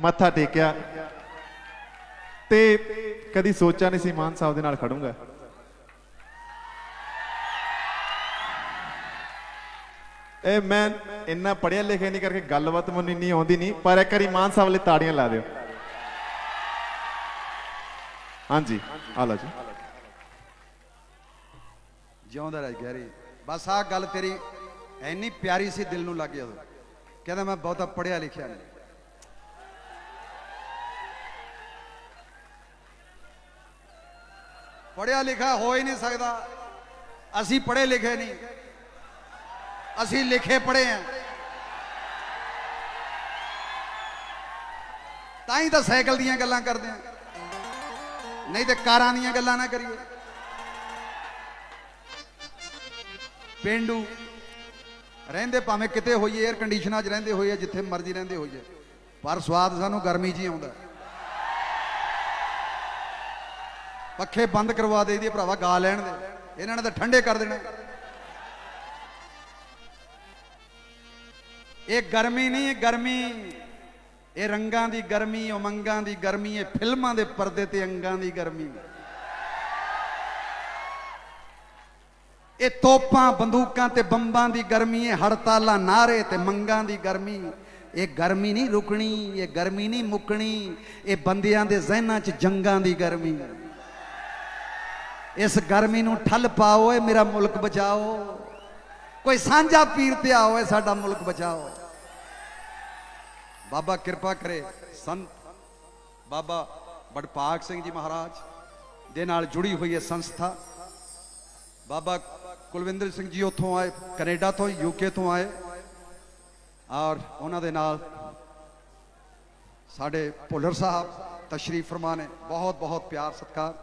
ਮੱਥਾ ਟੇਕਿਆ। ਤੇ ਕਦੀ ਸੋਚਿਆ ਨਹੀਂ ਸੀ ਮਾਨ ਸਾਹਿਬ ਦੇ ਨਾਲ ਖੜੂੰਗਾ। ਇਹ ਮੈਂ ਇੰਨਾ ਪੜਿਆ ਲਿਖਿਆ ਨਹੀਂ ਕਰਕੇ ਗੱਲਬਾਤ ਮੈਨੂੰ ਇੰਨੀ ਆਉਂਦੀ ਨਹੀਂ, ਪਰ ਇੱਕ ਵਾਰੀ ਮਾਨ ਸਾਹਿਬ ਲਈ ਤਾੜੀਆਂ ਲਾ ਦਿਓ। ਹਾਂਜੀ, ਆ ਲਓ ਜੀ। ਜਿਉਂਦਾ ਰਹਿ ਗਹਿਰੀ। ਬਸ ਆਹ ਗੱਲ ਤੇਰੀ ਐਨੀ ਪਿਆਰੀ ਸੀ, ਦਿਲ ਨੂੰ ਲੱਗ ਗਿਆ ਉਦੋਂ। ਕਹਿੰਦਾ ਮੈਂ ਬਹੁਤਾ ਪੜਿਆ ਲਿਖਿਆ ਨਹੀਂ। ਪੜਿਆ ਲਿਖਿਆ ਹੋ ਹੀ ਨਹੀਂ ਸਕਦਾ। ਅਸੀਂ ਪੜੇ ਲਿਖੇ ਨਹੀਂ। ਅਸੀਂ ਲਿਖੇ ਪੜੇ ਆ। ਤਾਂ ਹੀ ਤਾਂ ਸਾਈਕਲ ਦੀਆਂ ਗੱਲਾਂ ਕਰਦੇ ਆ। ਨਹੀਂ ਤੇ ਕਾਰਾਂ ਦੀਆਂ ਗੱਲਾਂ ਨਾ ਕਰੀਏ। ਪਿੰਡੂ ਰਹਿੰਦੇ ਭਾਵੇਂ ਕਿਤੇ ਹੋਈਏ 에ਅਰ ਕੰਡੀਸ਼ਨਾਂ 'ਚ ਰਹਿੰਦੇ ਹੋਈਏ ਜਿੱਥੇ ਮਰਜ਼ੀ ਰਹਿੰਦੇ ਹੋਈਏ, ਪਰ ਸਵਾਦ ਸਾਨੂੰ ਗਰਮੀ 'ਚ ਹੀ ਆਉਂਦਾ। ਪੱਖੇ ਬੰਦ ਕਰਵਾ ਦੇਈਦੀ ਭਰਾਵਾ ਗਾ ਲੈਣ ਦੇ। ਇਹਨਾਂ ਨੇ ਤਾਂ ਠੰਡੇ ਕਰ ਦੇਣਾ। ਇਹ ਗਰਮੀ ਨਹੀਂ ਗਰਮੀ। ਇਹ ਰੰਗਾਂ ਦੀ ਗਰਮੀ, ਉਮੰਗਾਂ ਦੀ ਗਰਮੀ, ਇਹ ਫਿਲਮਾਂ ਦੇ ਪਰਦੇ ਤੇ ਅੰਗਾਂ ਦੀ ਗਰਮੀ। ਇਹ ਤੋਪਾਂ, ਬੰਦੂਕਾਂ ਤੇ ਬੰਬਾਂ ਦੀ ਗਰਮੀ, ਇਹ ਹੜਤਾਲਾਂ ਨਾਰੇ ਤੇ ਮੰਗਾਂ ਦੀ ਗਰਮੀ। ਇਹ ਗਰਮੀ ਨਹੀਂ ਰੁਕਣੀ, ਇਹ ਗਰਮੀ ਨਹੀਂ ਮੁੱਕਣੀ। ਇਹ ਬੰਦਿਆਂ ਦੇ ਜ਼ਿਹਨਾਂ 'ਚ ਜੰਗਾਂ ਦੀ ਗਰਮੀ। ਇਸ ਗਰਮੀ ਨੂੰ ਠੱਲ ਪਾਓ ਏ ਮੇਰਾ ਮੁਲਕ ਬਚਾਓ। ਕੋਈ ਸਾਂਝਾ ਪੀਰ ਤੇ ਆਓ ਏ ਸਾਡਾ ਮੁਲਕ ਬਚਾਓ। ਬਾਬਾ ਕਿਰਪਾ ਕਰੇ, ਸੰਤ ਬਾਬਾ ਬੜਪਾਕ ਸਿੰਘ ਜੀ ਮਹਾਰਾਜ ਦੇ ਨਾਲ ਜੁੜੀ ਹੋਈ ਹੈ ਸੰਸਥਾ। ਬਾਬਾ ਕੁਲਵਿੰਦਰ ਸਿੰਘ ਜੀ ਉੱਥੋਂ ਆਏ, ਕੈਨੇਡਾ ਤੋਂ ਯੂਕੇ ਤੋਂ ਆਏ। ਔਰ ਉਹਨਾਂ ਦੇ ਨਾਲ ਸਾਡੇ ਭੁੱਲਰ ਸਾਹਿਬ ਤਸ਼ਰੀਫ ਫਰਮਾ ਨੇ ਬਹੁਤ ਬਹੁਤ ਪਿਆਰ, ਸਤਿਕਾਰ।